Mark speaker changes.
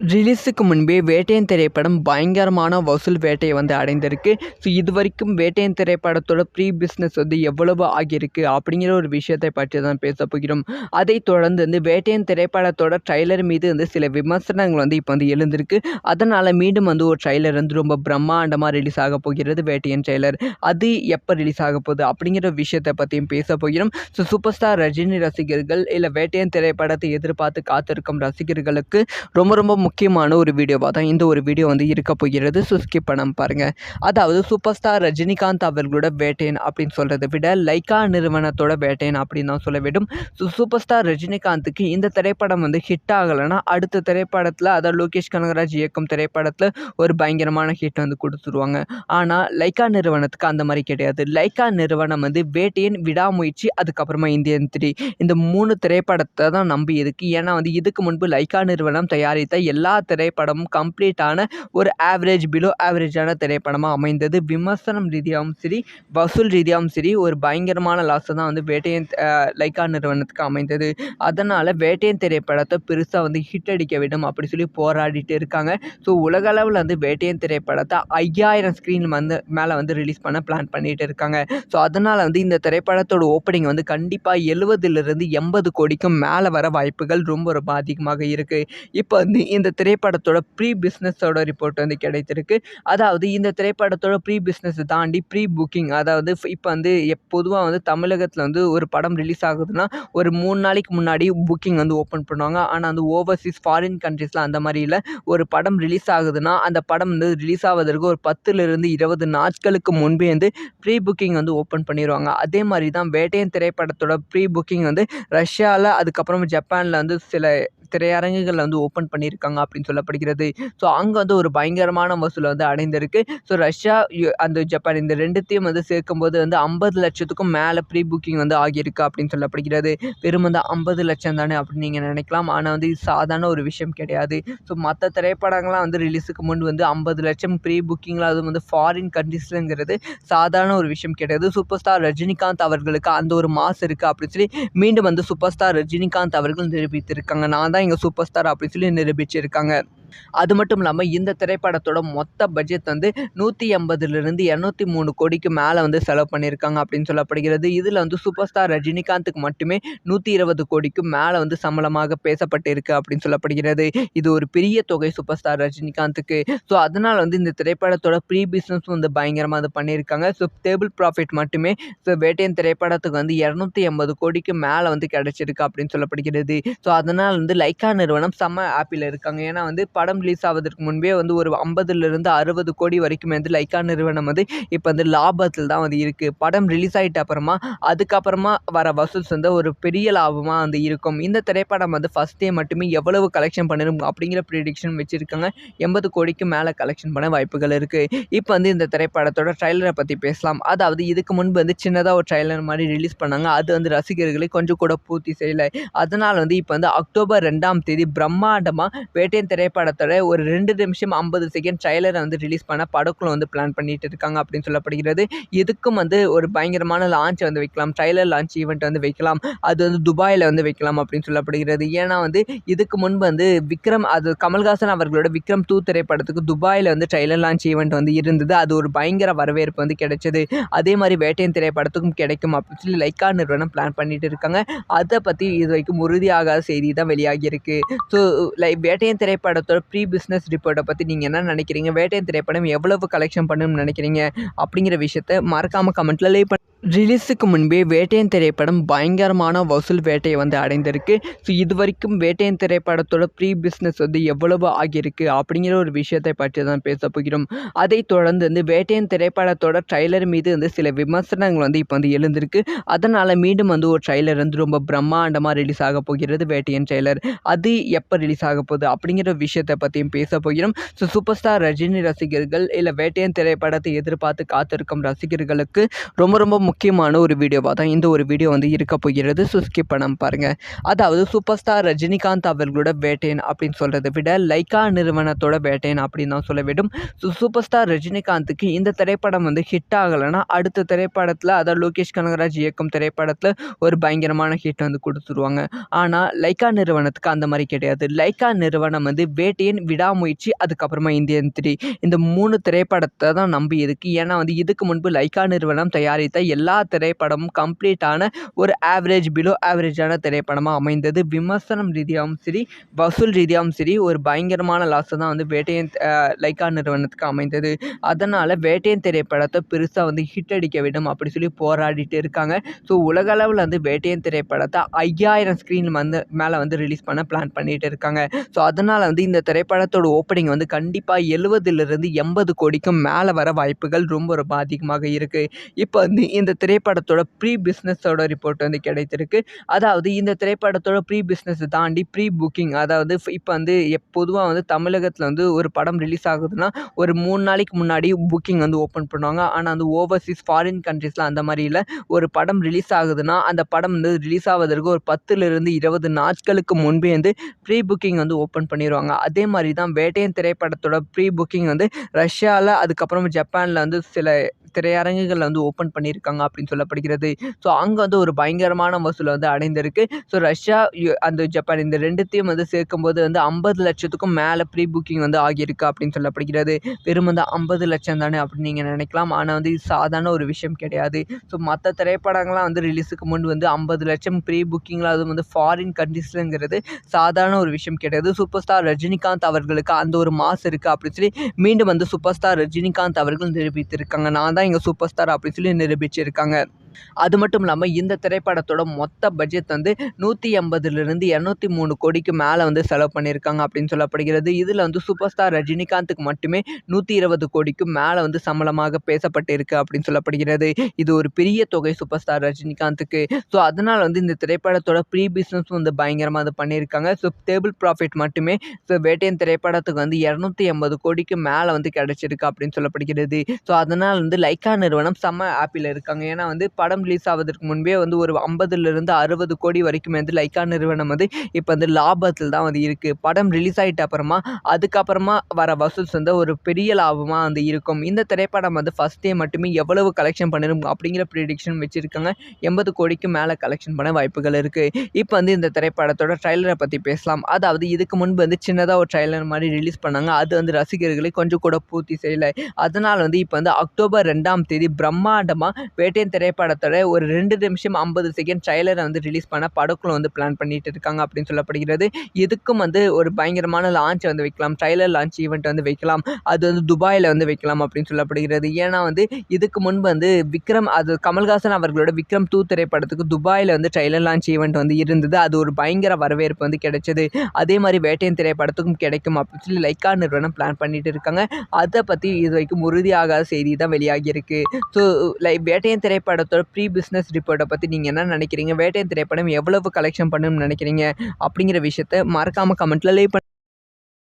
Speaker 1: ரிலீஸுக்கு முன்பே வேட்டையன் திரைப்படம் பயங்கரமான வசூல் வேட்டையை வந்து அடைந்திருக்கு. ஸோ இது வரைக்கும் வேட்டையன் திரைப்படத்தோட ப்ரீ பிஸ்னஸ் வந்து எவ்வளவு ஆகியிருக்கு அப்படிங்கிற ஒரு விஷயத்தை பற்றி தான் பேச போகிறோம். அதைத் தொடர்ந்து வந்து வேட்டையன் திரைப்படத்தோட ட்ரைலர் மீது வந்து சில விமர்சனங்கள் வந்து இப்போ வந்து எழுந்திருக்கு. அதனால் மீண்டும் வந்து ஒரு ட்ரைலர் வந்து ரொம்ப பிரம்மாண்டமாக ரிலீஸ் ஆக போகிறது வேட்டையன் ட்ரைலர் அது எப்போ ரிலீஸ் ஆக போகுது அப்படிங்கிற விஷயத்தை பற்றியும் பேச போகிறோம். ஸோ சூப்பர் ஸ்டார் ரஜினி ரசிகர்கள் இல்லை வேட்டையன் திரைப்படத்தை எதிர்பார்த்து காத்திருக்கும் ரசிகர்களுக்கு ரொம்ப ரொம்ப முக்கியமான ஒரு வீடியோவாக தான் இந்த ஒரு வீடியோ வந்து இருக்க போகிறது. ஸோ ஸ்கிப் பண்ணாமல் பாருங்கள் அதாவது சூப்பர் ஸ்டார் ரஜினிகாந்த் அவர்களோட வேட்டையன் அப்படின்னு சொல்கிறத விட லைக்கா நிறுவனத்தோட வேட்டையன் அப்படின்னு தான் சொல்ல வேண்டும். ஸோ சூப்பர் ஸ்டார் ரஜினிகாந்துக்கு இந்த திரைப்படம் வந்து ஹிட் ஆகலைன்னா அடுத்த திரைப்படத்தில் அதாவது லோகேஷ் கனகராஜ் இயக்கும் திரைப்படத்தில் ஒரு பயங்கரமான ஹிட் வந்து கொடுத்துருவாங்க. ஆனால் லைக்கா நிறுவனத்துக்கு அந்த மாதிரி கிடையாது. லைக்கா நிறுவனம் வந்து வேட்டையன் விடாமுயற்சி அதுக்கப்புறமா இந்தியன் த்ரீ. இந்த மூணு திரைப்படத்தை தான் நம்பி இருக்கு. ஏன்னா வந்து இதுக்கு முன்பு லைக்கா நிறுவனம் தயாரித்த எல்லா திரைப்படமும் கம்ப்ளீட்டான ஒரு ஆவரேஜ் பிலோ ஆவரேஜான திரைப்படமாக அமைந்தது. விமர்சனம் ரீதியாகவும் சரி வசூல் ரீதியாகவும் சரி ஒரு பயங்கரமான லாஸை தான் வந்து வேட்டையன் லைக்கா நிறுவனத்துக்கு அமைந்தது. அதனால் வேட்டையன் திரைப்படத்தை பெருசாக வந்து ஹிட் அடிக்க வேண்டும் அப்படி சொல்லி போராடிட்டு இருக்காங்க. ஸோ உலகளவில் வந்து வேட்டையன் திரைப்படத்தை ஐயாயிரம் ஸ்க்ரீன் வந்து மேலே வந்து ரிலீஸ் பண்ண பிளான் பண்ணிகிட்டு இருக்காங்க. ஸோ அதனால் வந்து இந்த திரைப்படத்தோட ஓப்பனிங் வந்து கண்டிப்பாக எழுபதுலேருந்து எண்பது கோடிக்கும் மேலே வர வாய்ப்புகள் ரொம்ப ரொம்ப அதிகமாக இருக்குது இப்போ வந்து இந்த திரைப்படத்தோட ப்ரீ பிஸ்னஸோட ரிப்போர்ட் வந்து கிடைத்திருக்கு. அதாவது இந்த திரைப்படத்தோட ப்ரீ பிஸ்னஸ் தாண்டி ப்ரீ புக்கிங் அதாவது இப்போ வந்து பொதுவாக வந்து தமிழகத்தில் வந்து ஒரு படம் ரிலீஸ் ஆகுதுன்னா ஒரு மூணு நாளைக்கு முன்னாடி புக்கிங் வந்து ஓப்பன் பண்ணுவாங்க. ஆனால் வந்து ஓவர்சீஸ் ஃபாரின் கண்ட்ரீஸில் அந்த மாதிரி இல்லை. ஒரு படம் ரிலீஸ் ஆகுதுன்னா அந்த படம் வந்து ரிலீஸ் ஆவதற்கு ஒரு பத்துலேருந்து இருபது நாட்களுக்கு முன்பே வந்து ப்ரீ புக்கிங் வந்து ஓப்பன் பண்ணிடுவாங்க அதே மாதிரி தான் வேட்டையன் திரைப்படத்தோட ப்ரீ புக்கிங் வந்து ரஷ்யாவில் அதுக்கப்புறம் ஜப்பானில் வந்து சில திரையரங்குகளில் வந்து ஓப்பன் பண்ணியிருக்காங்க அப்படின்னு சொல்லப்படுகிறது. ஸோ அங்கே வந்து ஒரு பயங்கரமான வசூல் வந்து அடைந்திருக்கு. ஸோ ரஷ்யா அந்த ஜப்பான் இந்த ரெண்டுத்தையும் வந்து சேர்க்கும்போது வந்து ஐம்பது லட்சத்துக்கும் மேலே ப்ரீ புக்கிங் வந்து ஆகியிருக்கு அப்படின்னு சொல்லப்படுகிறது. வெறும் வந்து ஐம்பது லட்சம் தானே அப்படின்னு நீங்கள் நினைக்கலாம். ஆனால் வந்து இது சாதாரண ஒரு விஷயம் கிடையாது. ஸோ மற்ற திரைப்படங்கள்லாம் வந்து ரிலீஸுக்கு முன் வந்து ஐம்பது லட்சம் ப்ரீ புக்கிங்கில் அதுவும் வந்து ஃபாரின் கண்ட்ரீஸ்லங்கிறது சாதாரண ஒரு விஷயம் கிடையாது. சூப்பர் ஸ்டார் ரஜினிகாந்த் அவர்களுக்கு அந்த ஒரு மாஸ் இருக்குது அப்படின்னு சொல்லி மீண்டும் வந்து சூப்பர் ஸ்டார் ரஜினிகாந்த் அவர்கள் நிரூபித்திருக்காங்க நான் தான் இங்கே சூப்பர் ஸ்டார் அப்படின்னு சொல்லி நிரூபிச்சிருக்காங்க. அது மட்டும் இல்லாமல் இந்த திரைப்படத்தோட மொத்த பட்ஜெட் வந்து நூற்றி எண்பதுலேருந்து இரநூத்தி மூணு கோடிக்கு மேலே வந்து செலவு பண்ணியிருக்காங்க அப்படின்னு சொல்லப்படுகிறது. இதில் வந்து சூப்பர் ஸ்டார் ரஜினிகாந்துக்கு மட்டுமே நூற்றி இருபது கோடிக்கு மேலே வந்து சம்பளமாக பேசப்பட்டிருக்கு அப்படின்னு சொல்லப்படுகிறது. இது ஒரு பெரிய தொகை சூப்பர் ஸ்டார் ரஜினிகாந்துக்கு. ஸோ அதனால் வந்து இந்த திரைப்படத்தோட ப்ரீ பிஸ்னஸ் வந்து பயங்கரமாக அது பண்ணியிருக்காங்க. ஸோ டேபிள் ப்ராஃபிட் மட்டுமே ஸோ வேட்டையன் திரைப்படத்துக்கு வந்து இரநூத்தி எண்பது கோடிக்கு மேலே வந்து கிடச்சிருக்கு அப்படின்னு சொல்லப்படுகிறது. ஸோ அதனால் வந்து லைக்கா நிறுவனம் செம்ம ஆப்பில் இருக்காங்க. ஏன்னா வந்து படம் ரிலீஸ் ஆவதற்கு முன்பே வந்து ஒரு ஐம்பதுலேருந்து அறுபது கோடி வரைக்கும் வந்து லைக்கா நிறுவனம் வந்து இப்போ வந்து லாபத்தில் தான் வந்து இருக்குது படம் ரிலீஸ் ஆகிட்ட அப்புறமா அதுக்கப்புறமா வர வசூல்ஸ் வந்து ஒரு பெரிய லாபமாக வந்து இருக்கும். இந்த திரைப்படம் வந்து ஃபஸ்ட் டே மட்டுமே எவ்வளவு கலெக்ஷன் பண்ணிடும் அப்படிங்கிற ப்ரிடிக்ஷன் வச்சுருக்காங்க. எண்பது கோடிக்கு மேலே கலெக்ஷன் பண்ண வாய்ப்புகள் இருக்குது இப்போ வந்து இந்த திரைப்படத்தோட ட்ரைலரை பற்றி பேசலாம். அதாவது இதுக்கு முன்பு வந்து சின்னதாக ஒரு ட்ரைலர் மாதிரி ரிலீஸ் பண்ணாங்க. அது வந்து ரசிகர்களை கொஞ்சம் கூட பூர்த்தி செய்யலை. அதனால் வந்து இப்போ வந்து அக்டோபர் ரெண்டாம் தேதி பிரம்மாண்டமாக வேட்டையன் படத்தோட ஒரு ரெண்டு நிமிஷம் ஐம்பது செகண்ட் ட்ரைலரை வந்து ரிலீஸ் பண்ண படக்குள்ள வந்து பிளான் பண்ணிட்டு இருக்காங்க அப்படின்னு சொல்லப்படுகிறது. இதுக்கும் வந்து ஒரு பயங்கரமான லான்ச் வந்து வைக்கலாம். ட்ரைலர் லான்ச் ஈவெண்ட் வந்து வைக்கலாம். அது வந்து துபாயில் வந்து வைக்கலாம் அப்படின்னு சொல்லப்படுகிறது. ஏன்னா வந்து இதுக்கு முன்பு வந்து விக்ரம் அது கமல்ஹாசன் அவர்களோட விக்ரம் டூ திரைப்படத்துக்கு துபாயில் வந்து ட்ரைலர் லான்ச் ஈவெண்ட் வந்து இருந்தது. அது ஒரு பயங்கர வரவேற்பு வந்து கிடைச்சது. அதே மாதிரி வேட்டையன் திரைப்படத்துக்கும் கிடைக்கும் அப்படின்னு சொல்லி லைக்கா நிறுவனம் பிளான் பண்ணிட்டு இருக்காங்க. அதை பற்றி இது வரைக்கும் உறுதியாகாத செய்தி தான் வெளியாகியிருக்கு. ஸோ லை வேட்டையன் திரைப்படத்தோட ப்ரீ பிஸ்னஸ் ரிப்போர்ட்டை பற்றி நீங்கள் என்ன நினைக்கிறீங்க? வேட்டையன் திரைப்படம் எவ்வளவு கலெக்ஷன் பண்ணணும்னு நினைக்கிறீங்க? அப்படிங்கிற விஷயத்த மறக்காமல் கமெண்ட்டில் லே ரிலீஸுக்கு முன்பே வேட்டையன் திரைப்படம் பயங்கரமான வசூல் வேட்டையை வந்து அடைந்திருக்கு. ஸோ இது வரைக்கும் வேட்டையன் திரைப்படத்தோட ப்ரீ பிஸ்னஸ் வந்து எவ்வளவு ஆகியிருக்கு அப்படிங்கிற ஒரு விஷயத்தை பற்றி தான் பேச போகிறோம். அதைத் தொடர்ந்து வந்து வேட்டையன் திரைப்படத்தோட ட்ரைலர் மீது வந்து சில விமர்சனங்கள் வந்து இப்போ வந்து எழுந்திருக்கு. அதனால் மீண்டும் வந்து ஒரு ட்ரைலர் வந்து ரொம்ப பிரம்மாண்டமாக ரிலீஸ் ஆக போகிறது வேட்டையன் ட்ரைலர் அது எப்போ ரிலீஸ் ஆக போகுது அப்படிங்கிற விஷயத்தை பற்றியும் பேச போகிறோம். ஸோ சூப்பர் ஸ்டார் ரஜினி ரசிகர்கள் இல்லை வேட்டையன் திரைப்படத்தை எதிர்பார்த்து காத்திருக்கும் ரசிகர்களுக்கு ரொம்ப ரொம்ப முக்கியமான ஒரு வீடியோவாக தான் இந்த ஒரு வீடியோ வந்து இருக்க போகிறது. ஸோ ஸ்கிப் பண்ணாமல் பாருங்கள் அதாவது சூப்பர் ஸ்டார் ரஜினிகாந்த் அவர்களோட வேட்டையன் அப்படின்னு சொல்கிறத விட லைக்கா நிறுவனத்தோட வேட்டையன் அப்படின்னு தான் சொல்ல வேண்டும். ஸோ சூப்பர் ஸ்டார் ரஜினிகாந்துக்கு இந்த திரைப்படம் வந்து ஹிட் ஆகலைன்னா அடுத்த திரைப்படத்தில் அதாவது லோகேஷ் கனகராஜ் இயக்கும் திரைப்படத்தில் ஒரு பயங்கரமான ஹிட் வந்து கொடுத்துருவாங்க. ஆனால் லைக்கா நிறுவனத்துக்கு அந்த மாதிரி கிடையாது. லைக்கா நிறுவனம் வந்து வேட்டையன் விடாமுயற்சி அதுக்கப்புறமா இந்தியன் த்ரீ இந்த மூணு திரைப்படத்தை தான் நம்பி இருக்கு. ஏன்னா வந்து இதுக்கு முன்பு லைக்கா நிறுவனம் தயாரித்த எல்லா திரைப்படமும் கம்ப்ளீட்டான ஒரு ஆவரேஜ் பிலோ ஆவரேஜான திரைப்படமாக அமைந்தது. விமர்சனம் ரீதியாகவும் சரி வசூல் ரீதியாகவும் சரி ஒரு பயங்கரமான லாஸை தான் வந்து வேட்டையன் லைக்கா நிறுவனத்துக்கு அமைந்தது. அதனால் வேட்டையன் திரைப்படத்தை பெருசாக வந்து ஹிட் அடிக்க வேண்டும் அப்படி சொல்லி போராடிட்டு இருக்காங்க. ஸோ உலகளவில் வந்து வேட்டையன் திரைப்படத்தை ஐயாயிரம் ஸ்க்ரீன் வந்து மேலே வந்து ரிலீஸ் பண்ண பிளான் பண்ணிட்டு இருக்காங்க. ஸோ அதனால் வந்து இந்த திரைப்படத்தோட ஓப்பனிங் வந்து கண்டிப்பாக எழுபதுலேருந்து எண்பது கோடிக்கும் மேலே வர வாய்ப்புகள் ரொம்ப ரொம்ப அதிகமாக இருக்குது இப்போ வந்து இந்த இந்த திரைப்படத்தோட ப்ரீ பிஸ்னஸோட ரிப்போர்ட் வந்து கிடைத்திருக்கு. அதாவது இந்த திரைப்படத்தோட ப்ரீ பிஸ்னஸை தாண்டி ப்ரீ புக்கிங் அதாவது இப்போ வந்து பொதுவாக வந்து தமிழகத்தில் வந்து ஒரு படம் ரிலீஸ் ஆகுதுன்னா ஒரு மூணு நாளைக்கு முன்னாடி புக்கிங் வந்து ஓப்பன் பண்ணுவாங்க. ஆனால் வந்து ஓவர்சீஸ் ஃபாரின் கண்ட்ரீஸில் அந்த மாதிரி இல்லை. ஒரு படம் ரிலீஸ் ஆகுதுன்னா அந்த படம் வந்து ரிலீஸ் ஆவதற்கு ஒரு பத்துலேருந்து இருபது நாட்களுக்கு முன்பே வந்து ப்ரீ புக்கிங் வந்து ஓப்பன் பண்ணிடுவாங்க அதே மாதிரி தான் வேட்டையன் திரைப்படத்தோட ப்ரீ புக்கிங் வந்து ரஷ்யாவில் அதுக்கப்புறம் ஜப்பானில் வந்து சில திரையரங்குகளில் வந்து ஓப்பன் பண்ணியிருக்காங்க அப்படின்னு சொல்லப்படுகிறது. ஸோ அங்கே வந்து ஒரு பயங்கரமான வசூல் வந்து அடைந்திருக்கு. ஸோ ரஷ்யா அந்த ஜப்பான் இந்த ரெண்டுத்தையும் வந்து சேர்க்கும்போது வந்து ஐம்பது லட்சத்துக்கும் மேலே ப்ரீ புக்கிங் வந்து ஆகியிருக்கு அப்படின்னு சொல்லப்படுகிறது. வெறும் வந்து ஐம்பது லட்சம் தானே அப்படின்னு நீங்கள் நினைக்கலாம். ஆனால் வந்து சாதாரண ஒரு விஷயம் கிடையாது. ஸோ மற்ற திரைப்படங்கள்லாம் வந்து ரிலீஸுக்கு முன் வந்து ஐம்பது லட்சம் ப்ரீ புக்கிங்கில் அதுவும் வந்து ஃபாரின் கண்ட்ரீஸ்லங்கிறது சாதாரண ஒரு விஷயம் கிடையாது. சூப்பர் ஸ்டார் ரஜினிகாந்த் அவர்களுக்கு அந்த ஒரு மாசு இருக்குது அப்படின்னு சொல்லி மீண்டும் வந்து சூப்பர் ஸ்டார் ரஜினிகாந்த் அவர்கள் நிரூபித்திருக்காங்க. நான் தான் இங்கே சூப்பர் ஸ்டார் அப்படின்னு சொல்லி இருக்காங்க. அது மட்டும் இல்லாமல் இந்த திரைப்படத்தோட மொத்த பட்ஜெட் வந்து நூற்றி ஐம்பதுலேருந்து இரநூத்தி மூணு கோடிக்கு மேலே வந்து செலவு பண்ணியிருக்காங்க அப்படின்னு சொல்லப்படுகிறது. இதில் வந்து சூப்பர் ஸ்டார் ரஜினிகாந்துக்கு மட்டுமே நூற்றி இருபது கோடிக்கு மேலே வந்து சம்பளமாக பேசப்பட்டிருக்கு அப்படின்னு சொல்லப்படுகிறது. இது ஒரு பெரிய தொகை சூப்பர் ஸ்டார் ரஜினிகாந்துக்கு. ஸோ அதனால் வந்து இந்த திரைப்படத்தோட ப்ரீ பிஸ்னஸ் வந்து பயங்கரமாக அது பண்ணியிருக்காங்க. ஸோ டேபிள் ப்ராஃபிட் மட்டுமே ஸோ வேட்டையன் திரைப்படத்துக்கு வந்து இரநூத்தி எண்பது கோடிக்கு மேலே வந்து கிடச்சிருக்கு அப்படின்னு சொல்லப்படுகிறது. ஸோ அதனால் வந்து லைக்கா நிறுவனம் செம்ம ஆப்பில் இருக்காங்க. ஏன்னா வந்து படம் ரிலீஸ் ஆவதற்கு முன்பே வந்து ஒரு ஐம்பதுலேருந்து அறுபது கோடி வரைக்கும் வந்து லைக்கா நிறுவனம் வந்து இப்போ வந்து லாபத்தில் தான் வந்து இருக்குது படம் ரிலீஸ் ஆகிட்ட அப்புறமா அதுக்கப்புறமா வர வசூல்ஸ் வந்து ஒரு பெரிய லாபமாக வந்து இருக்கும். இந்த திரைப்படம் வந்து ஃபஸ்ட் டே மட்டுமே எவ்வளவு கலெக்ஷன் பண்ணிடும் அப்படிங்கிற ப்ரிடிக்ஷன் வச்சுருக்காங்க. எண்பது கோடிக்கு மேலே கலெக்ஷன் பண்ண வாய்ப்புகள் இருக்குது இப்போ வந்து இந்த திரைப்படத்தோட ட்ரைலரை பற்றி பேசலாம். அதாவது இதுக்கு முன்பு வந்து சின்னதாக ஒரு ட்ரைலர் மாதிரி ரிலீஸ் பண்ணாங்க. அது வந்து ரசிகர்களை கொஞ்சம் கூட பூர்த்தி செய்யலை. அதனால் வந்து இப்போ வந்து அக்டோபர் ரெண்டாம் தேதி பிரம்மாண்டமாக வேட்டையன் படத்தோட ஒரு ரெண்டு நிமிஷம் ஐம்பது செகண்ட் ட்ரைலரை வந்து ரிலீஸ் பண்ண படக்குழு வந்து பிளான் பண்ணிட்டு இருக்காங்க அப்படின்னு சொல்லப்படுகிறது. இதுக்கும் வந்து ஒரு பயங்கரமான லான்ச் வந்து வைக்கலாம். ட்ரைலர் லான்ச் ஈவெண்ட் வந்து வைக்கலாம். அது வந்து துபாயில் வந்து வைக்கலாம் அப்படின்னு சொல்லப்படுகிறது. ஏன்னா வந்து இதுக்கு முன்பு வந்து விக்ரம் அது கமல்ஹாசன் அவர்களோட விக்ரம் டூ திரைப்படத்துக்கு துபாயில் வந்து ட்ரைலர் லான்ச் ஈவெண்ட் வந்து இருந்தது. அது ஒரு பயங்கர வரவேற்பு வந்து கிடைச்சது. அதே மாதிரி வேட்டையன் திரைப்படத்துக்கும் கிடைக்கும் அப்படின்னு சொல்லி லைக்கா நிறுவனம் பிளான் பண்ணிட்டு இருக்காங்க. அதை பற்றி இது வரைக்கும் உறுதியாகாத செய்தி தான் வெளியாகியிருக்கு. ஸோ லை வேட்டையன் திரைப்படத்தோட ப்ரீ பிஸ்னஸ் ரிப்போர்ட்டை பற்றி நீங்கள் என்ன நினைக்கிறீங்க? வேட்டையன் திரைப்படம் எவ்வளவு கலெக்ஷன் பண்ணணும்னு நினைக்கிறீங்க? அப்படிங்கிற விஷயத்த மறக்காமல் கமெண்ட்டில் லே பண்ணி